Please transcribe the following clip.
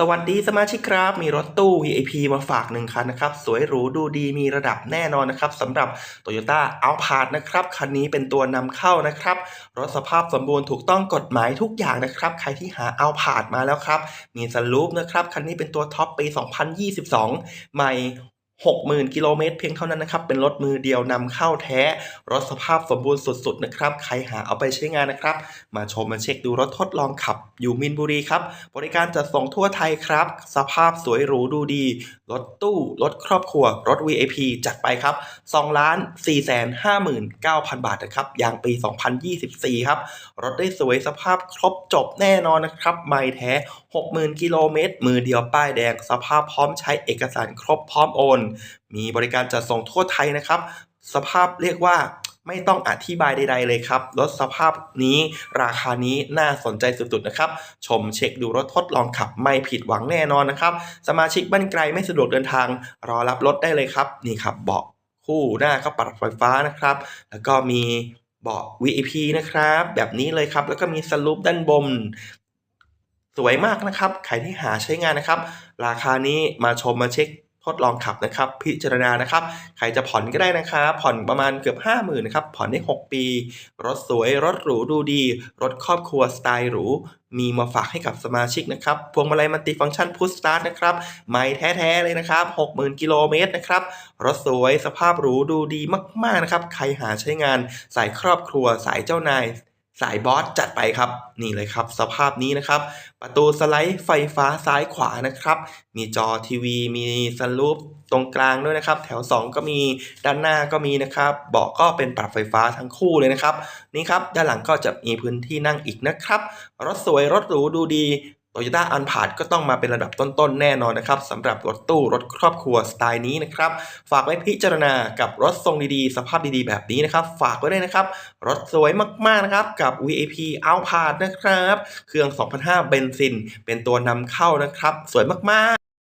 สวัสดีสมาชิกครับ มีรถตู้ VIP มาฝากหนึ่งคันนะครับ สวยหรูดูดีมีระดับแน่นอนนะครับสำหรับ Toyota o u t p a r d นะครับ คันนี้เป็นตัวนำเข้านะครับ รถสภาพสมบูรณ์ถูกต้องกฎหมายทุกอย่างนะครับ ใครที่หา o u t p a r d มาแล้วครับ มีสลูปนะครับ คันนี้เป็นตัวท็อปปี 2022 ใหม่ 60,000 กิโลเมตรเพียงเท่านั้นนะครับ เป็นรถมือเดียวนำเข้าแท้ รถสภาพสมบูรณ์สุดๆนะครับ ใครหาเอาไปใช้งานนะครับ มาชมมาเช็คดูรถทดลองขับ อยู่มินบุรีครับ บริการจัดส่งทั่วไทยครับ สภาพสวยหรูดูดี รถตู้ รถครอบครัว รถ VIP จัดไปครับ2ล้าน4 5 9 0 0 0 บาทนะครับ ยางปี 2024 ครับ รถได้สวยสภาพครบจบแน่นอนนะครับ ไม่แท้ 60,000 กิโลเมตร มือเดียวป้ายแดง สภาพพร้อมใช้เอกสารครบพร้อมโอนมีบริการจัดส่งทั่วไทยนะครับ สภาพเรียกว่าไม่ต้องอธิบายใดๆเลยครับ รถสภาพนี้ราคานี้น่าสนใจสุดๆนะครับ ชมเช็คดูรถทดลองขับไม่ผิดหวังแน่นอนนะครับ สมาชิกบ้านไกลไม่สะดวกเดินทาง รอรับรถได้เลยครับ นี่ครับเบาะคู่หน้าก็ปรับไฟฟ้านะครับ แล้วก็มีเบาะ VIP นะครับ แบบนี้เลยครับ แล้วก็มีสลูปด้านบน สวยมากนะครับ ใครที่หาใช้งานนะครับ ราคานี้มาชมมาเช็ค ทดลองขับนะครับ พิจารณานะครับ ใครจะผ่อนก็ได้นะครับ ผ่อนประมาณเกือบ 5 0,000นะครับ ผ่อนได้ 6 ปี รถสวย รถหรูดูดี รถครอบครัวสไตล์หรู มีมาฝากให้กับสมาชิกนะครับ พวงมาลัยมัลติฟังก์ชันพุชสตาร์ทนะครับใหม่แท้ๆเลยนะครับ 60,000 กิโลเมตรนะครับ รถสวย สภาพหรูดูดีมากๆนะครับ ใครหาใช้งาน สายครอบครัว สายเจ้านาย สายบอสจัดไปครับ นี่เลยครับ สภาพนี้นะครับ ประตูสไลด์ไฟฟ้าซ้ายขวานะครับ มีจอทีวี มีสลูปตรงกลางด้วยนะครับ แถว 2 ก็มีด้านหน้าก็มีนะครับ เบาะก็เป็นปรับไฟฟ้าทั้งคู่เลยนะครับ นี่ครับ ด้านหลังก็จะมีพื้นที่นั่งอีกนะครับ รถสวยรถหรูดูดี โตโยต้าอันพาดก็ต้องมาเป็นระดับต้นๆ แน่นอนนะครับสำหรับรถตู้รถครอบครัวสไตล์นี้นะครับ ฝากไว้พิจารณากับรถทรงดีๆ สภาพดีๆ แบบนี้นะครับ ฝากไว้ด้วยนะครับ รถสวยมากๆนะครับ กับ VIP a l p a r d นะครับ เครื่อง2005เบนซิน เป็นตัวนำเข้านะครับ สวยมากๆ